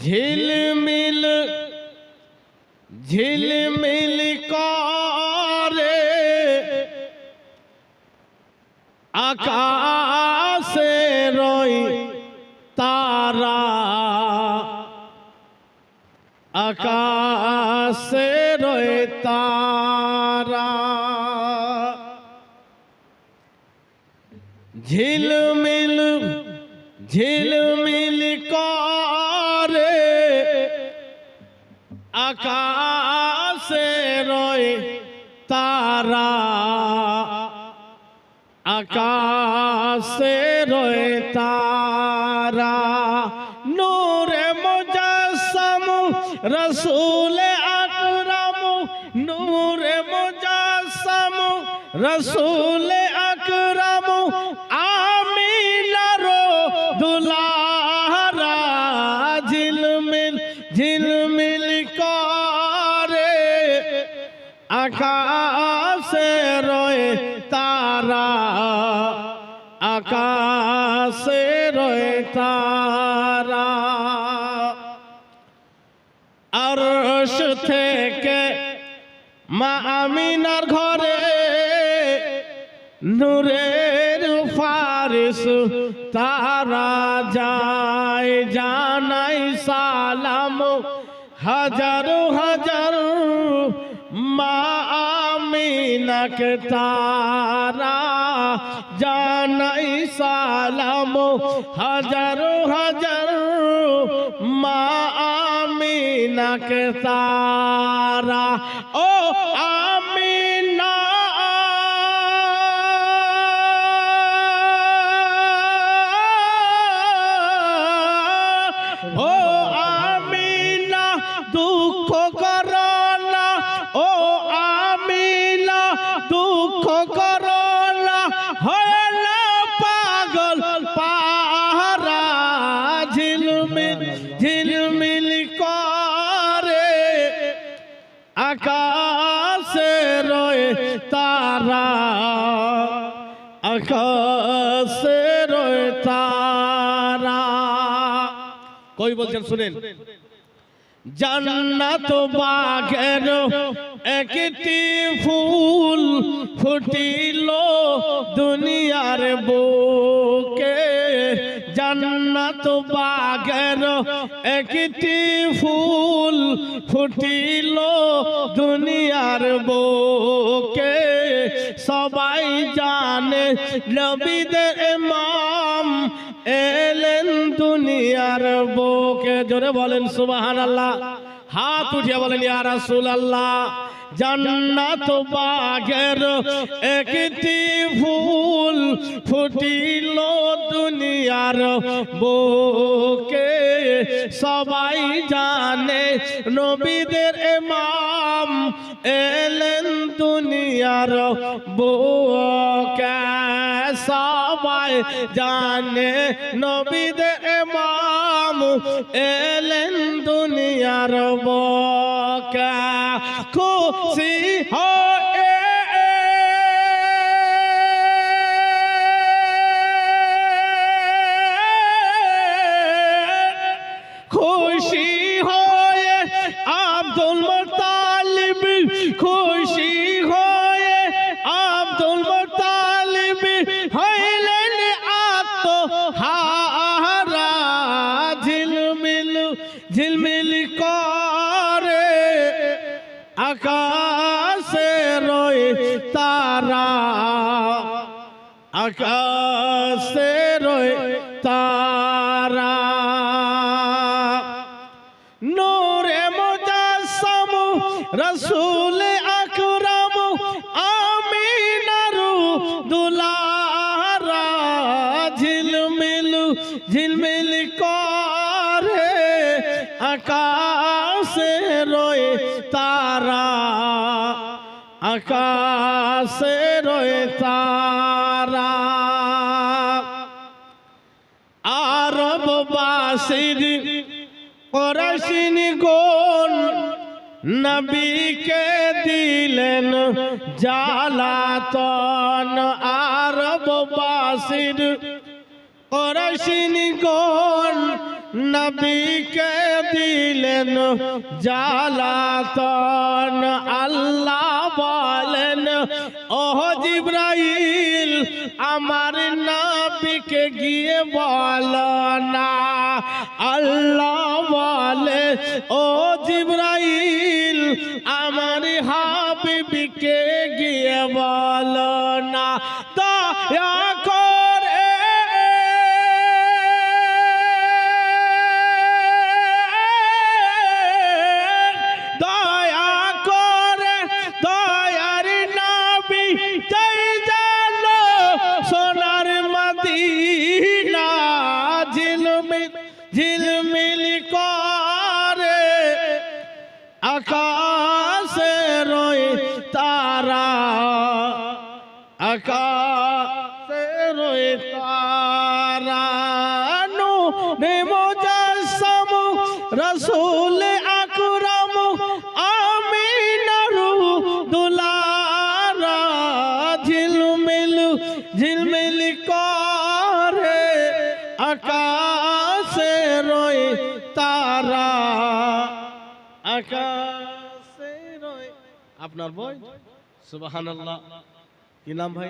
ঝিলমিল ঝিলমিল করে আকাশে রই তারা। আকাশে রয়ে তারা। ঝিলমিল ঝিলমিল করে আকাশে রয়ে তারা আকাশে রয়ে তারা। নূরে মুজাসম রসুল আকরাম, নূরে মুজাসম রসুল আকরাম আমিনারো দুলারা ঝিলমিল ঝিলমিল আকাশে রয়ে তারা, আকাশে রয়ে তারা। আরশ থেকে মা আমিনার ঘরে নূরের ফারিস, তারা যায় জানাই সালাম হাজার হাজার আমিনাকে তারা জানাই সালাম হাজার হাজার মা আমিনাকে তারা ও আমিনা ঝিলমিল করে, আকাশে রয়ে তারা, আকাশে রয়ে তারা। কই বলছেন, শুনেন। জান্নাত বাগের একটি ফুল ফুটিল একটি ফুল ফুটিল দুনিয়ার বোকে। সবাই জানে নবীদের ইমাম এলেন দুনিয়ার বোকে। জোরে বলেন সুবাহান আল্লাহ হাত উঠিয়ে বলেন, ইয়া রাসূল আল্লাহ জান্নাত বাগের একটি ফুল ফুটিল দুনিয়ার বুকে। সবাই জানে, নবীদের ইমাম এলেন দুনিয়ার বুকে। সবাই জানে, নবীদের ইমাম এলেন দুনিয়ার বুকে। খুশি হয়ে খুশি হয়ে আব্দুল মুতালিব হইলেন আত্মহারা। ঝিলমিল ঝিলমিল করে আকাশে রয়ে তারা। আকাশে রয়ে তারা। নূরে মুজাসম রসুল ঝিলমিল করে আকাশে রয়ে তারা, আকাশে রয়ে তারা। আরব বাসির পরশিনী গোল নবীকে দিলেন জালাতন আরব বাসির পরশিনী গোল নবীকে দিলেন জালাতন আল্লাহ বলেন ওহ জিব্রাইল, আমার নবীকে গিয়ে বল না। আল্লাহ বলে, ও জিব্রাইল আকাশে রয়ে তারা, আকাশে রয়ে তারা। নূরে মুজাসসাম রসুল আকরাম আমিনার দুলারা। ঝিলমিল ঝিলমিল করে আকাশে রয়ে তারা। আকাশে আপনার বই? সুবাহ কি নাম ভাই